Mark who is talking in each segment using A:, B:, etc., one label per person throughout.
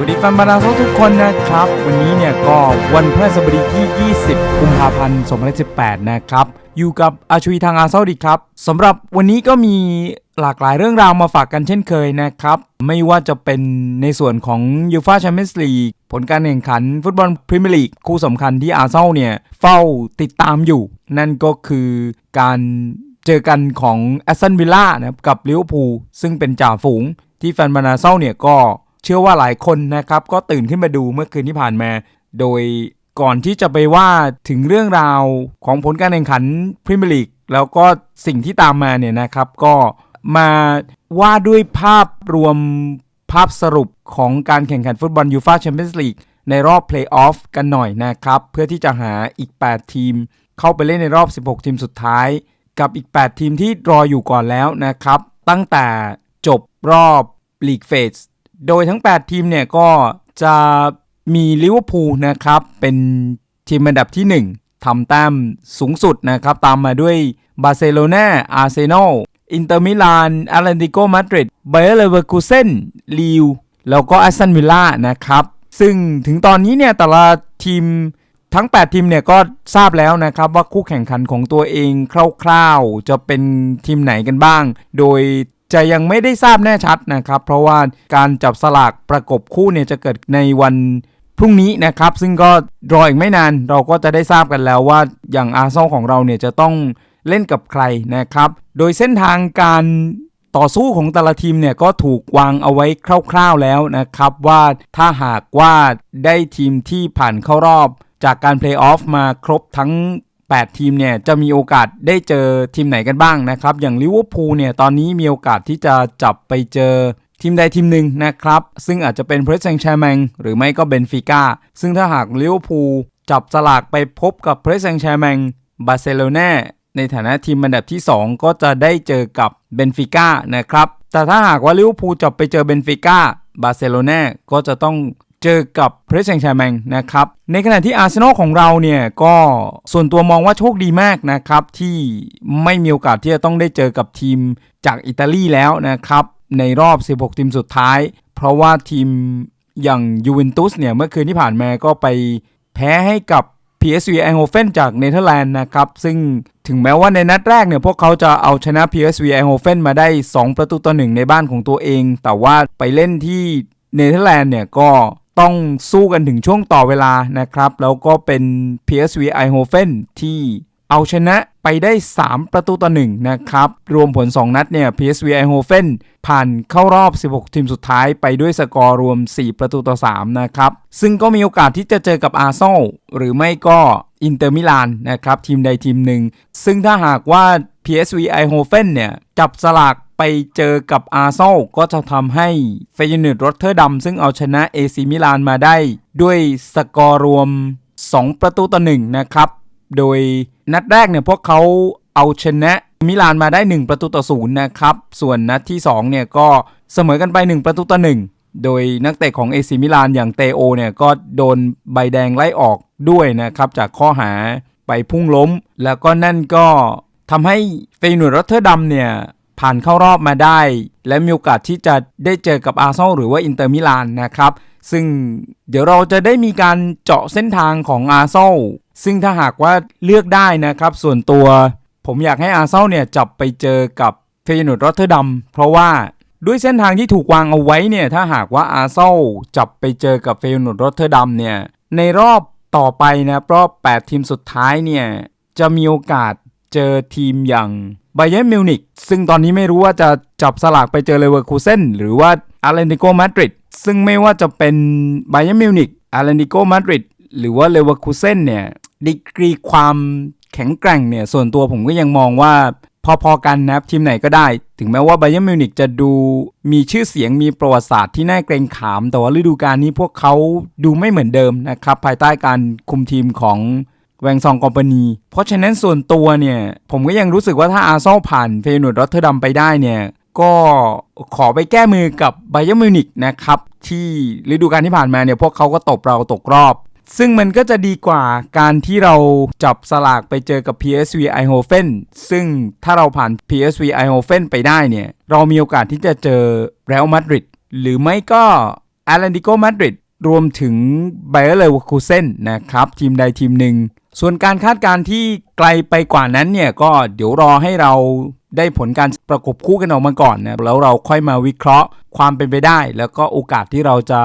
A: วัสดีแฟนบรรดาทุกคนนะครับ วันนี้เนี่ยก็วันพฤหัสบดีที่ 20 กุมภาพันธ์ 2018 นะครับ อยู่กับอาชุยทางอาเซาดีครับสำหรับวันนี้ก็มีหลากหลายเรื่องราวมาฝากกันเช่นเคยนะครับ ไม่ว่าจะเป็นในส่วนของยูฟาแชมเปี้ยนส์ลีกผลการแข่งขันฟุตบอลพรีเมียร์ลีกคู่สำคัญที่อาเซาเนี่ยเฝ้าติดตามอยู่ นั่นก็คือการเจอกันของแอสตันวิลล่านะครับกับลิเวอร์พูลซึ่งเป็นจ่าฝูงที่แฟนบรรดาเซาเนี่ยก็ เชื่อว่าหลายคนนะครับก็ตื่นขึ้นมาดูเมื่อคืนที่ผ่านมา โดยก่อนที่จะไปว่าถึงเรื่องราวของผลการแข่งขันพรีเมียร์ลีกแล้วก็สิ่งที่ตามมาเนี่ยนะครับก็มาว่าด้วยภาพรวมภาพสรุปของการแข่งขันฟุตบอลยูฟาแชมเปี้ยนส์ลีกในรอบเพลย์ออฟกันหน่อยนะครับ เพื่อที่จะหาอีก 8 ทีม เข้าไปเล่นในรอบ 16 ทีมสุดท้าย กับอีก 8 ทีมที่รออยู่ก่อนแล้วนะครับ ตั้งแต่จบรอบลีกเฟส โดยทั้ง 8 ทีมเนี่ยก็จะมีลิเวอร์พูลนะครับเป็นทีมอันดับที่ 1ทำแต้มสูงสุดนะครับ ตามมาด้วยบาร์เซโลนาอาร์เซนอลอินเตอร์มิลานอารันติโกมาดริดไบเออร์เลเวอร์คูเซนลีวแล้วก็แอสตันวิลล่านะครับ ซึ่งถึงตอนนี้เนี่ยแต่ละทีมทั้ง 8 ทีมเนี่ยก็ทราบแล้วนะครับว่าคู่แข่งขันของตัวเองคร่าวๆ จะเป็นทีมไหนกันบ้าง โดย จะยังไม่ได้ทราบแน่ชัดนะครับ เพราะว่าการจับสลากประกบคู่เนี่ยจะเกิดในวันพรุ่งนี้นะครับ ซึ่งก็รออีกไม่นานเราก็จะได้ทราบกันแล้วว่าอย่างอาร์เซนอลของเราเนี่ยจะต้องเล่นกับใครนะครับ โดยเส้นทางการต่อสู้ของแต่ละทีมเนี่ยก็ถูกวางเอาไว้คร่าวๆแล้วนะครับ ว่าถ้าหากว่าได้ทีมที่ผ่านเข้ารอบจากการเพลย์ออฟมาครบทั้ง 8 ทีมเนี่ยจะมีโอกาสได้เจอทีมไหนกันบ้างนะครับ อย่างลิเวอร์พูลเนี่ยตอนนี้มีโอกาสที่จะจับไปเจอทีมใดทีมหนึ่งนะครับ ซึ่งอาจจะเป็นเพรสเซงแชร์แมงหรือไม่ก็เบนฟิก้าซึ่งถ้าหากลิเวอร์พูลจับสลากไปพบกับเพรสเซงแชร์แมงบาร์เซโลนาในฐานะทีมอันดับที่ 2 ก็จะได้เจอกับเบนฟิก้านะครับ แต่ถ้าหากว่าลิเวอร์พูลจับไปเจอเบนฟิก้าบาร์เซโลนาก็จะต้อง เจอกับเพรสเซงแชร์แมงนะครับ ในขณะที่อาร์เซนอลของเราเนี่ยก็ส่วนตัวมองว่าโชคดีมากนะครับ ที่ไม่มีโอกาสที่จะต้องได้เจอกับทีมจากอิตาลีแล้วนะครับ ในรอบ 16 ทีมสุดท้าย เพราะว่าทีมอย่างยูเวนตุสเนี่ยเมื่อคืนที่ผ่านมาก็ไปแพ้ให้กับ PSV Eindhoven จากเนเธอร์แลนด์นะครับ ซึ่งถึงแม้ว่าในนัดแรกเนี่ยพวกเขาจะเอาชนะ PSV Eindhoven มาได้ 2 ประตูต่อหนึ่งในบ้านของตัวเอง แต่ว่าไปเล่นที่เนเธอร์แลนด์เนี่ยก็ ต้องสู้กันถึงช่วงต่อเวลานะครับ แล้วก็เป็น PSV Eindhoven ที่เอาชนะไปได้ 3 ประตูต่อหนึ่งนะครับ รวมผล 2 นัดเนี่ย PSV Eindhoven ผ่านเข้ารอบ 16 ทีมสุดท้ายไปด้วยสกอร์รวม 4 ประตูต่อ 3 นะครับ ซึ่งก็มีโอกาสที่จะเจอกับอาร์เซนอลหรือไม่ก็อินเตอร์มิลานนะครับ ทีมใดทีมหนึ่ง ซึ่งถ้าหากว่า PSV Eindhoven เนี่ย จับสลาก ไปเจอกับอาร์เซลก็จะทำให้เฟยเน r รอตเทอร์ดัมซึ่งเอาชนะ AC มิลานมาได้ ด้วยสกอร์รวม 2 ประตูต่อ1นะครับ โดยนัดแรกเนี่ยพวกเขาเอาชนะมิลานมาได้ 1 ประตูต่อศูนย์นะครับ ส่วนนัดที่ 2 เนี่ยก็เสมอกันไป 1 ประตูต่อ 1 โดยนักเตะของเอซิมิลานอย่างเตโอเนี่ยก็โดนใบแดงไล่ออกด้วยนะครับ จากข้อหาไปพุ่งล้ม แล้วก็นั่นก็ทำให้เฟยนูร์รอตเทอร์ดัมเนี่ย ผ่านเข้ารอบมาได้ และมีโอกาสที่จะได้เจอกับอาร์เซนอลหรือว่าอินเตอร์มิลานนะครับ ซึ่งเดี๋ยวเราจะได้มีการเจาะเส้นทางของอาร์เซนอลซึ่งถ้าหากว่าเลือกได้นะครับ ส่วนตัว ผมอยากให้อาร์เซนอลเนี่ยจับไปเจอกับเฟยนูร์รอตเทอร์ดัมเพราะว่าด้วยเส้นทางที่ถูกวางเอาไว้เนี่ยถ้าหากว่าอาร์เซนอลจับไปเจอกับเฟยนูร์รอตเทอร์ดัมเนี่ยในรอบต่อไปนะรอบ 8 ทีมสุดท้ายเนี่ยจะมีโอกาส เจอทีมอย่างไบเย r n มิวนิกซึ่งตอนนี้ไม่รู้ว่าจะจับสลากไปเจอเลเวอร์คูเซนหรือว่าอาร์เ n นติโกมาดริดซึ่งไม่ว่าจะเป็นไบเย r n มิวนิกอาร์เ n นติโกมาดริดหรือว่าเลเวอร์คูเซนเนี่ยดีกรีความแข็งแกร่งเนี่ยส่วนตัวผมก็ยังมองว่าพอๆกันนะครับทีมไหนก็ได้ ถึงแม้ว่าไบเย r n มิวนิกจะดูมีชื่อเสียงมีประวัติศาสตร์ที่น่าเกรงขาม แต่ว่าฤดูกาลนี้พวกเขาดูไม่เหมือนเดิมนะครับภายใต้การคุมทีมของ แวงซองคอมพานี เพราะฉะนั้นส่วนตัวเนี่ย ผมก็ยังรู้สึกว่าถ้าอาร์เซนอลผ่านเฟยนูร์ดรอตเทอร์ดัมไปได้เนี่ยก็ขอไปแก้มือกับไบเย r n มิวนิกนะครับ ที่ฤดูกาลที่ผ่านมาเนี่ยพวกเขาก็ตบเราตกรอบ ซึ่งมันก็จะดีกว่าการที่เราจับสลากไปเจอกับ PSV Eindhoven ซึ่งถ้าเราผ่าน PSV Eindhoven ไปได้เนี่ย เรามีโอกาสที่จะเจอเรอัลมาดริดหรือไม่ก็แอตเลติโกมาด รวมถึงไบเออร์เลวคูเซนนะครับ ทีมใดทีมหนึ่ง ส่วนการคาดการณ์ที่ไกลไปกว่านั้นเนี่ย ก็เดี๋ยวรอให้เราได้ผลการประกบคู่กันออกมาก่อนนะแล้วเราค่อยมาวิเคราะห์ความเป็นไปได้ แล้วก็โอกาสที่เราจะ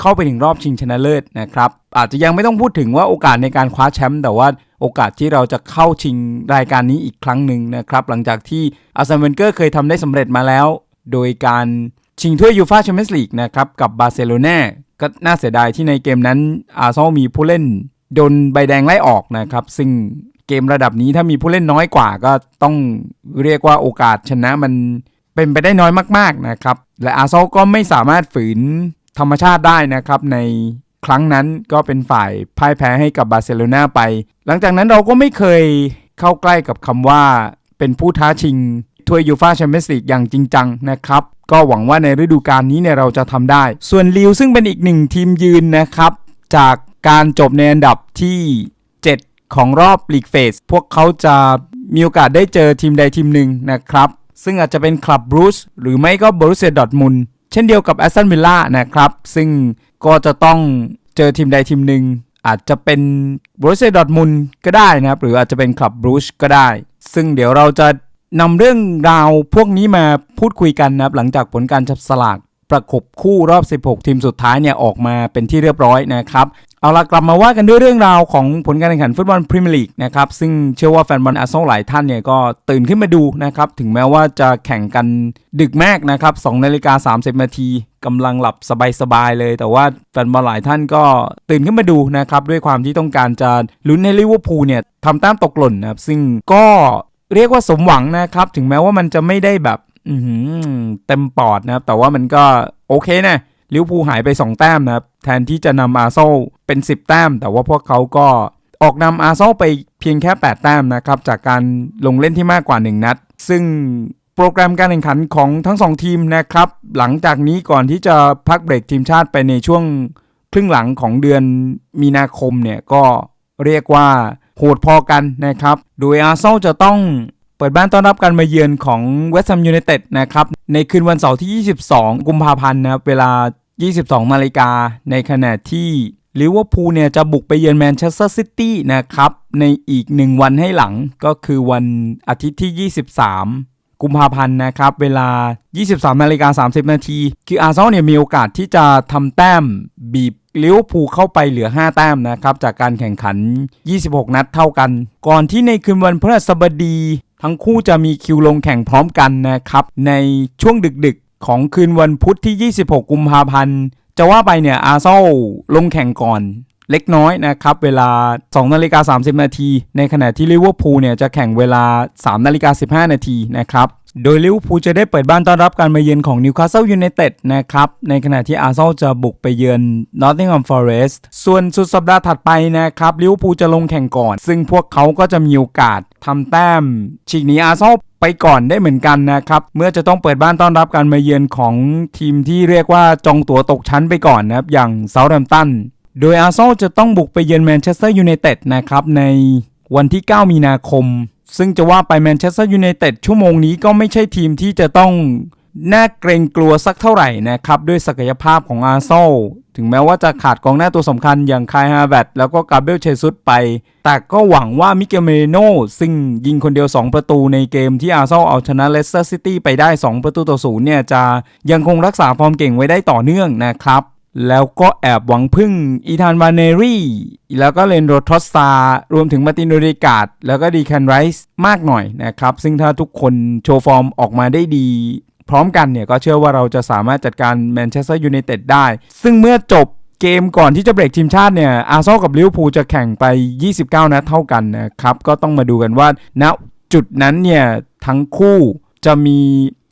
A: เข้าไปถึงรอบชิงชนะเลิศนะครับ อาจจะยังไม่ต้องพูดถึงว่าโอกาสในการคว้าแชมป์แต่ว่าโอกาสที่เราจะเข้าชิงรายการนี้อีกครั้งหนึ่งนะครับ หลังจากที่อาร์เซนเวนเกอร์เคยทำได้สำเร็จมาแล้ว โดยการชิงถ้วยยูฟาแชมเปี้ยนส์ลีกนะครับกับบาร์เซโลนา ก็น่าเสียดายที่ในเกมนั้นอาร์เซนอลมีผู้เล่นโดนใบแดงไล่ออกนะครับ ซึ่งเกมระดับนี้ถ้ามีผู้เล่นน้อยกว่าก็ต้องเรียกว่าโอกาสชนะมันเป็นไปได้น้อยมากๆนะครับ และอาร์เซนอลก็ไม่สามารถฝืนธรรมชาติได้นะครับ ในครั้งนั้นก็เป็นฝ่ายพ่ายแพ้ให้กับบาร์เซโลนาไป หลังจากนั้นเราก็ไม่เคยเข้าใกล้กับคำว่าเป็นผู้ท้าชิง ถ้วยยูฟาแชมเปี้ยนส์ลีกอย่างจริงจังนะครับ ก็หวังว่าในฤดูกาลนี้เนี่ยเราจะทำได้ ส่วนลิวซึ่งเป็นอีกหนึ่งทีมยืนนะครับ จากการจบในอันดับที่ 7 ของรอบลีกเฟส พวกเขาจะมีโอกาสได้เจอทีมใดทีมหนึ่งนะครับ ซึ่งอาจจะเป็นคลับบรูซหรือไม่ก็บรูเซียดอทมุนเช่นเดียวกับแอสตันวิลล่านะครับ ซึ่งก็จะต้องเจอทีมใดทีมหนึ่งอาจจะเป็นบรูเซียดอทมุนก็ได้นะครับ หรืออาจจะเป็นคลับบรูชก็ได้ ซึ่งเดี๋ยวเราจะ นำเรื่องราวพวกนี้มาพูดคุยกันนะครับ หลังจากผลการจับสลากประกบคู่รอบ 16 ทีมสุดท้ายเนี่ยออกมาเป็นที่เรียบร้อยนะครับ เอาละกลับมาว่ากันด้วยเรื่องราวของผลการแข่งขันฟุตบอลพรีเมียร์ลีกนะครับ ซึ่งเชื่อว่าแฟนบอลอาร์เซนอลหลายท่านเนี่ยก็ตื่นขึ้นมาดูนะครับ ถึงแม้ว่าจะแข่งกันดึกมากนะครับ2นาฬิกา30 นาทีกำลังหลับสบายๆเลย แต่ว่าแฟนบอลหลายท่านก็ตื่นขึ้นมาดูนะครับ ด้วยความที่ต้องการจะลุ้นให้ลิเวอร์พูลเนี่ยทำแต้มตกหล่นนะครับซึ่งก็ เรียกว่าสมหวังนะครับ ถึงแม้ว่ามันจะไม่ได้แบบอืเต็มปอดนะครับ แต่ว่ามันก็โอเคนะลิวพูหายไป 2 แต้มนะครับ แทนที่จะนำอาร์เซลเป็น 10 แต้ม แต่ว่าพวกเขาก็ออกนำอาร์เซลไปเพียงแค่ 8 แต้มนะครับ จากการลงเล่นที่มากกว่า 1 นัด ซึ่งโปรแกรมการแข่งขันของทั้ง 2 ทีมนะครับ หลังจากนี้ก่อนที่จะพักเบรกทีมชาติไปในช่วงครึ่งหลังของเดือนมีนาคมเนี่ยก็เรียกว่า โหดพอกันนะครับ โดยอาร์เซนอลจะต้องเปิดบ้านต้อนรับการมาเยือนของเวสต์แฮมยูไนเต็ดนะครับ ในคืนวันเสาร์ที่ 22 กุมภาพันธ์นะครับ เวลา 22นาฬิกา ในขณะที่ลิเวอร์พูลเนี่ยจะบุกไปเยือนแมนเชสเตอร์ซิตี้นะครับ ในอีก 1 วันให้หลังก็คือวันอาทิตย์ที่ 23 กุมภาพันธ์นะครับ เวลา 23นาฬิกา30 นาที คืออาร์เซนอลเนี่ยมีโอกาสที่จะทำแต้มบีบ ลิเวอร์พูลเข้าไปเหลือ 5 แต้มนะครับ จากการแข่งขัน 26 นัดเท่ากัน ก่อนที่ในคืนวันพฤหัสบดี ทั้งคู่จะมีคิวลงแข่งพร้อมกันนะครับ ในช่วงดึกๆ ของคืนวันพุธที่ 26 กุมภาพันธ์ จะว่าไปเนี่ยอาร์เซอลลงแข่งก่อน เล็กน้อยนะครับเวลา 2 นาฬิกา 30 นาที ในขณะที่ลิเวอร์พูลเนี่ยจะแข่งเวลา 3 นาฬิกา 15 นาทีนะครับโดยลิเวอร์พูลจะได้เปิดบ้านต้อนรับการมาเยือนของนิวคาสเซิลยูไนเต็ดนะครับ ในขณะที่อาร์เซนอลจะบุกไปเยือนนอตติงแฮมฟอเรสต์ส่วนสุดสัปดาห์ถัดไปนะครับลิเวอร์พูลจะลงแข่งก่อน ซึ่งพวกเขาก็จะมีโอกาสทำแต้มฉีกหนีอาร์เซนอลไปก่อนได้เหมือนกันนะครับ เมื่อจะต้องเปิดบ้านต้อนรับการมาเยือนของทีมที่เรียกว่าจองตั๋วตกชั้นไปก่อนนะครับอย่างเซาท์แฮมป์ตัน โดยอาร์เซนอลจะต้องบุกไปเยือนแมนเชสเตอร์ยูไนเต็ดนะครับในวันที่ 9 มีนาคม ซึ่งจะว่าไปแมนเชสเตอร์ยูไนเต็ดชั่วโมงนี้ก็ไม่ใช่ทีมที่จะต้องน่าเกรงกลัวสักเท่าไหร่นะครับ ด้วยศักยภาพของอาร์เซนอลถึงแม้ว่าจะขาดกองหน้าตัวสำคัญอย่างคายฮาแวตแล้วก็กาเบลเชซุสไป แต่ก็หวังว่ามิเกลเมโนซึ่งยิงคนเดียว 2 ประตูในเกมที่อาร์เซนอลเอาชนะเลสเตอร์ซิตี้ไปได้ 2 ประตูต่อศูนย์เนี่ยจะยังคงรักษาฟอร์มเก่งไว้ได้ต่อเนื่องนะครับ แล้วก็แอบหวังพึ่งอีธานวานเนรี่ แล้วก็เลนโดทอสตารวมถึงมาตินโดริกาดแล้วก็ดีแคนไรส์มากหน่อยนะครับ ซึ่งถ้าทุกคนโชว์ฟอร์มออกมาได้ดี พร้อมกันเนี่ยก็เชื่อว่าเราจะสามารถจัดการแมนเชสเตอร์ยูไนเต็ดได้ ซึ่งเมื่อจบเกมก่อนที่จะเบรกทีมชาติเนี่ยอาร์ซอลกับลิเวอร์พูลจะแข่งไป 29 นัดเท่ากันนะครับก็ต้องมาดูกันว่าณจุดนั้นเนี่ยทั้งคู่จะมี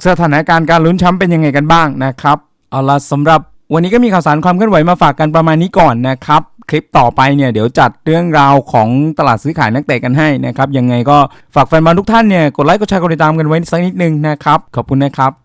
A: สถานการณ์การลุ้นแชมป์เป็นยังไงกันบ้างนะครับเอาละสำหรับ วันนี้ก็มีข่าวสารความเคลื่อนไหวมาฝากกันประมาณนี้ก่อนนะครับ คลิปต่อไปเนี่ยเดี๋ยวจัดเรื่องราวของตลาดซื้อขายนักเตะกันให้นะครับ ยังไงก็ฝากแฟนบอลทุกท่านเนี่ยกดไลค์กดแชร์กดติดตามกันไว้สักนิดนึงนะครับ ขอบคุณนะครับ